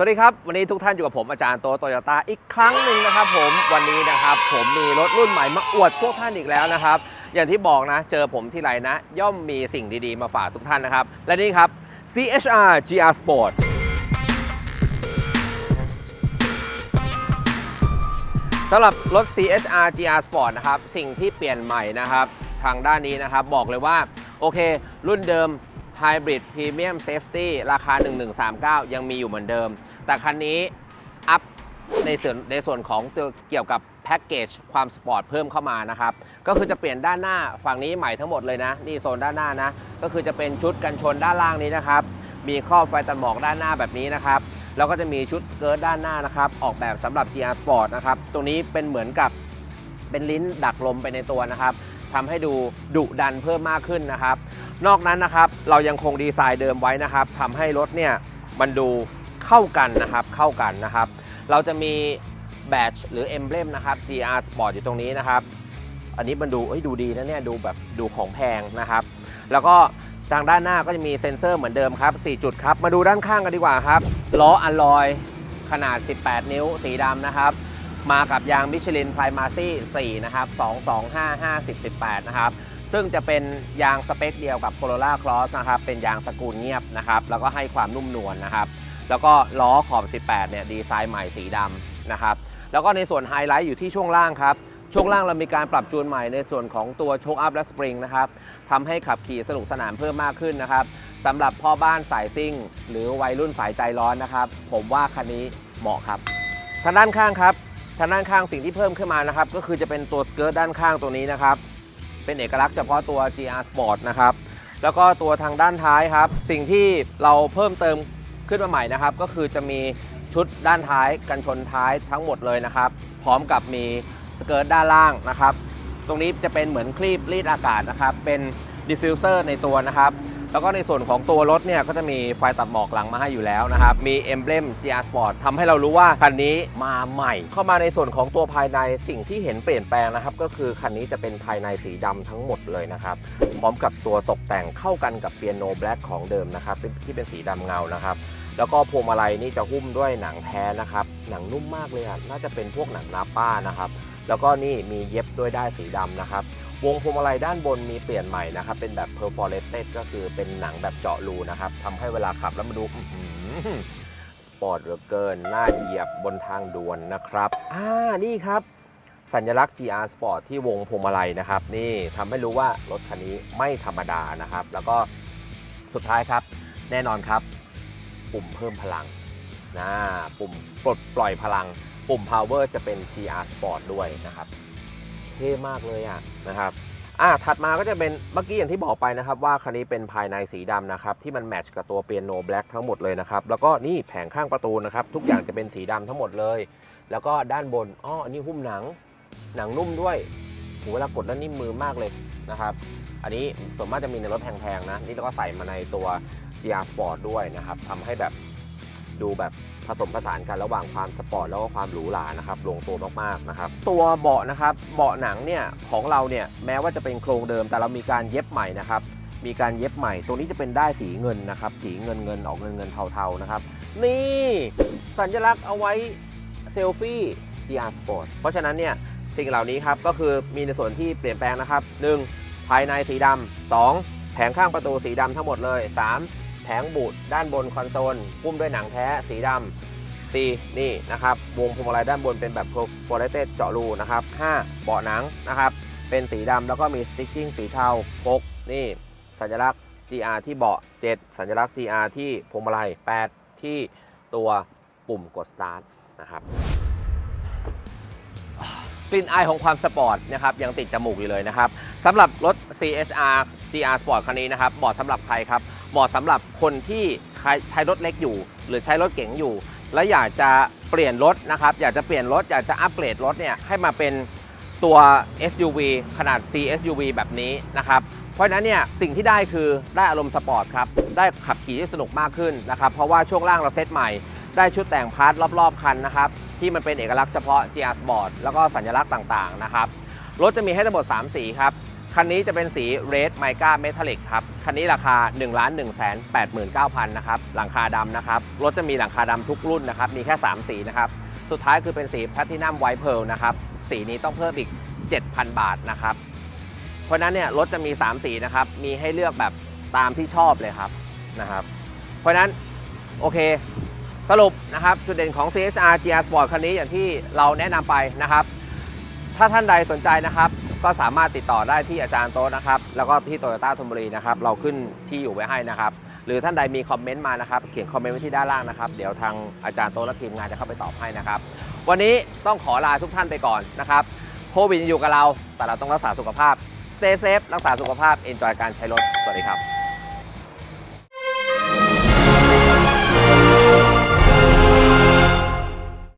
สวัสดีครับ วันนี้ทุกท่านอยู่กับผมอาจารย์โตโตโยต้าอีกครั้งหนึ่งนะครับผมวันนี้นะครับผมมีรถรุ่นใหม่มาอวดพวกท่านอีกแล้วนะครับ อย่างที่บอกนะ เจอผมที่ไรนะ ย่อมมีสิ่งดีๆ มาฝากทุกท่านนะครับ และนี่ครับ CHR GR Sport สำหรับรถ CHR GR Sport นะครับ สิ่งที่เปลี่ยนใหม่นะครับ ทางด้านนี้นะครับ บอกเลยว่า โอเค รุ่นเดิม Hybrid Premium Safety ราคา 1139 ยังมีอยู่เหมือนเดิม แต่คันนี้อัพในส่วนในส่วนของตัวเกี่ยวกับแพ็กเกจความสปอร์ตเพิ่มเข้ามานะครับ ก็คือจะเปลี่ยนด้านหน้าฝั่งนี้ใหม่ทั้งหมดเลยนะ นี่โซนด้านหน้านะ ก็คือจะเป็นชุดกันชนด้านล่างนี้นะครับ มีครอบไฟตัดหมอกด้านหน้าแบบนี้นะครับแล้วก็จะมีชุดสเกิร์ตด้านหน้านะครับ ออกแบบสำหรับ GR Sport นะครับ ตรงนี้เป็นเหมือนกับเป็นลิ้นดักลมไปในตัวนะครับทำให้ดูดุดันเพิ่มมากขึ้นนะครับ นอกนั้นนะครับเรายังคงดีไซน์เดิมไว้นะครับทำให้รถเนี่ยมันดู เข้ากันนะครับเข้ากันนะครับ เราจะมีแบตหรือเอมเบลมนะครับ GR Sport อยู่ตรงนี้นะครับ อันนี้มันดูเอ้ยดูดีนะเนี่ยดูแบบดูของแพงนะครับ แล้วก็ทางด้านหน้าก็จะมีเซ็นเซอร์เหมือนเดิมครับ 4 จุดครับ มาดูด้านข้างกันดีกว่าครับ ล้ออัลลอย ขนาด 18 นิ้วสีดำนะครับ มากับยางมิชลินไพรมาซี่4นะครับ 225 50 18 นะครับ ซึ่งจะเป็นยางสเปคเดียวกับ Corolla Cross นะครับ เป็นยางสกูลเงียบนะครับ แล้วก็ให้ความนุ่มนวลนะครับ แล้วก็ล้อขอบ 18 เนี่ยดีไซน์ใหม่สีดำนะครับ แล้วก็ในส่วนไฮไลท์อยู่ที่ช่วงล่างครับ ช่วงล่างเรามีการปรับจูนใหม่ในส่วนของตัวโชคอัพและสปริงนะครับทำให้ขับขี่สนุกสนานเพิ่มมากขึ้นนะครับสำหรับพ่อบ้านสายซิ่ง หรือวัยรุ่นสายใจร้อนนะครับ ผมว่าคันนี้เหมาะครับ ทางด้านข้างครับ ทางด้านข้างสิ่งที่เพิ่มขึ้นมานะครับ ก็คือจะเป็นตัวสเกิร์ตด้านข้างตัวนี้นะครับ เป็นเอกลักษณ์เฉพาะตัว GR Sport นะครับ แล้วก็ตัวทางด้านท้ายครับ สิ่งที่เราเพิ่มเติม ขึ้นมาใหม่นะครับ ก็คือจะมีชุดด้านท้ายกันชนท้ายทั้งหมดเลยนะครับ พร้อมกับมีสเกิร์ตด้านล่างนะครับ ตรงนี้จะเป็นเหมือนคลีบรีดอากาศนะครับ เป็นดิฟฟิวเซอร์ในตัวนะครับ แล้วก็ในส่วนของตัวรถเนี่ยก็จะมีไฟตัดหมอกหลังมาให้อยู่แล้วนะครับ มีเอมเบลม GR Sport ทำให้เรารู้ว่าคันนี้มาใหม่ เข้ามาในส่วนของตัวภายในสิ่งที่เห็นเปลี่ยนแปลงนะครับ ก็คือคันนี้จะเป็นภายในสีดำทั้งหมดเลยนะครับ พร้อมกับตัวตกแต่งเข้ากันกับเปียโนแบล็กของเดิมนะครับเป็นที่เป็นสีดำเงานะครับ แล้วก็พวงมาลัยนี่จะหุ้มด้วยหนังแท้นะครับ หนังนุ่มมากเลยอะน่าจะเป็นพวกหนังนาป้านะครับ แล้วก็นี่มีเย็บด้วยด้ายสีดำนะครับ วงพวงมาลัยด้านบนมีเปลี่ยนใหม่นะครับ เป็นแบบ perforated ก็คือเป็นหนังแบบเจาะรูนะครับทำให้เวลาขับแล้วมาดูสปอร์ตเหลือเกินน่าเหยียบบนทางด่วนนะครับอ่านี่ครับ สัญลักษณ์ GR Sport ที่วงพวงมาลัยนะครับ นี่ทำให้รู้ว่ารถคันนี้ไม่ธรรมดานะครับ แล้วก็สุดท้ายครับ แน่นอนครับ ปุ่มเพิ่มพลังนะปุ่มปลดปล่อยพลัง ปุ่ม power จะเป็น GR Sport ด้วยนะครับ เท่มากเลยอะนะครับอ่าถัดมาก็จะเป็นเมื่อกี้อย่างที่บอกไปนะครับ ว่าคันนี้เป็นภายในสีดำนะครับที่มันแมทช์กับตัวเปียโนแบล็กทั้งหมดเลยนะครับแล้วก็นี่แผงข้างประตูนะครับทุกอย่างจะเป็นสีดำทั้งหมดเลย แล้วก็ด้านบนอ้ออันนี้หุ้มหนัง หนังนุ่มด้วยโหเวลากดแล้วนิ่มมือมากเลยนะครับ อันนี้ส่วนมากจะมีในรถแพงๆนะนี่เราก็ใส่มาในตัว GR Sport ด้วยนะครับทำให้แบบดูแบบ ผสมผสานกันระหว่างความสปอร์ตแล้วก็ความหรูหรานะครับลงตัวมากๆนะครับตัวเบาะนะครับเบาะหนังเนี่ยของเราเนี่ยแม้ว่าจะเป็นโครงเดิมแต่เรามีการเย็บใหม่นะครับมีการเย็บใหม่ตรงนี้จะเป็นได้สีเงินนะครับ สีเงินเงินออกเงินเงินเทาๆนะครับ นี่สัญลักษณ์เอาไว้เซลฟี่ GR Sport เพราะฉะนั้นเนี่ยสิ่งเหล่านี้ครับก็คือมีในส่วนที่เปลี่ยนแปลงนะครับ 1. ภายในสีดำ 2. แผงข้างประตูสีดำทั้งหมดเลย 3. แผงบูดด้านบนคอนโซลหุ้มด้วยหนังแท้สีดำ 4. นี่นะครับ วงพวงมาลัยด้านบนเป็นแบบ perforated เจาะรูนะครับ 5. เบาะหนังนะครับ เป็นสีดำแล้วก็มี stitching สีเทา 6. นี่ สัญลักษณ์ GR ที่เบาะ 7 สัญลักษณ์ GR ที่พวงมาลัย 8 ที่ตัวปุ่มกด start นะครับกลิ่นอายของความสปอร์ตนะครับยังติดจมูกอยู่เลยนะครับสำหรับรถ CHR GR Sport คันนี้นะครับเหมาะสำหรับใครครับ เหมาะสำหรับคนที่ใช้ใช้รถเล็กอยู่ หรือใช้รถเก๋งอยู่ และอยากจะเปลี่ยนรถนะครับ อยากจะเปลี่ยนรถ อยากจะอัปเกรดรถเนี่ยให้มาเป็นตัว SUV ขนาด CSUV แบบนี้นะครับ เพราะฉะนั้นเนี่ยสิ่งที่ได้คือได้อารมณ์สปอร์ตครับ ได้ขับขี่ที่สนุกมากขึ้นนะครับ เพราะว่าช่วงล่างเราเซตใหม่ ได้ชุดแต่งพาร์ทรอบๆ คันนะครับ ที่มันเป็นเอกลักษณ์เฉพาะ GR Sport แล้วก็สัญลักษณ์ต่างๆนะครับ รถจะมีให้ทั้งหมด 3 สีครับ คันนี้จะเป็นสี Red Mica Metallic ครับ คันนี้ราคา 1 1 8 9 0 0 0นะครับ หลังคาดำนะครับ รถจะมีหลังคาดำทุกรุ่นนะครับ มีแค่ 3 สีนะครับ สุดท้ายคือเป็นสี Platinum White Pearl นะครับ สีนี้ต้องเพิ่มอีก 7,000 บาทนะครับ เพราะนั้นเนี่ยรถจะมี 3 สีนะครับ มีให้เลือกแบบตามที่ชอบเลยครับนะครับ เพราะฉะนั้นโอเคสรุปนะครับจุดเด่นของ CHR GR Sport คันนี้อย่างที่เราแนะนำไปนะครับ ถ้าท่านใดสนใจนะครับ ก็สามารถติดต่อได้ที่อาจารย์โต๊ะนะครับ แล้วก็ที่โตโยต้าธนบุรีนะครับ เราขึ้นที่อยู่ไว้ให้นะครับ หรือท่านใดมีคอมเมนต์มานะครับ เขียนคอมเมนต์ไว้ที่ด้านล่างนะครับ เดี๋ยวทางอาจารย์โต๊ะและทีมงานจะเข้าไปตอบให้นะครับ วันนี้ต้องขอลาทุกท่านไปก่อนนะครับ โควิดยังอยู่กับเรา แต่เราต้องรักษาสุขภาพ stay safe รักษาสุขภาพ enjoy การใช้รถ สวัสดีครับ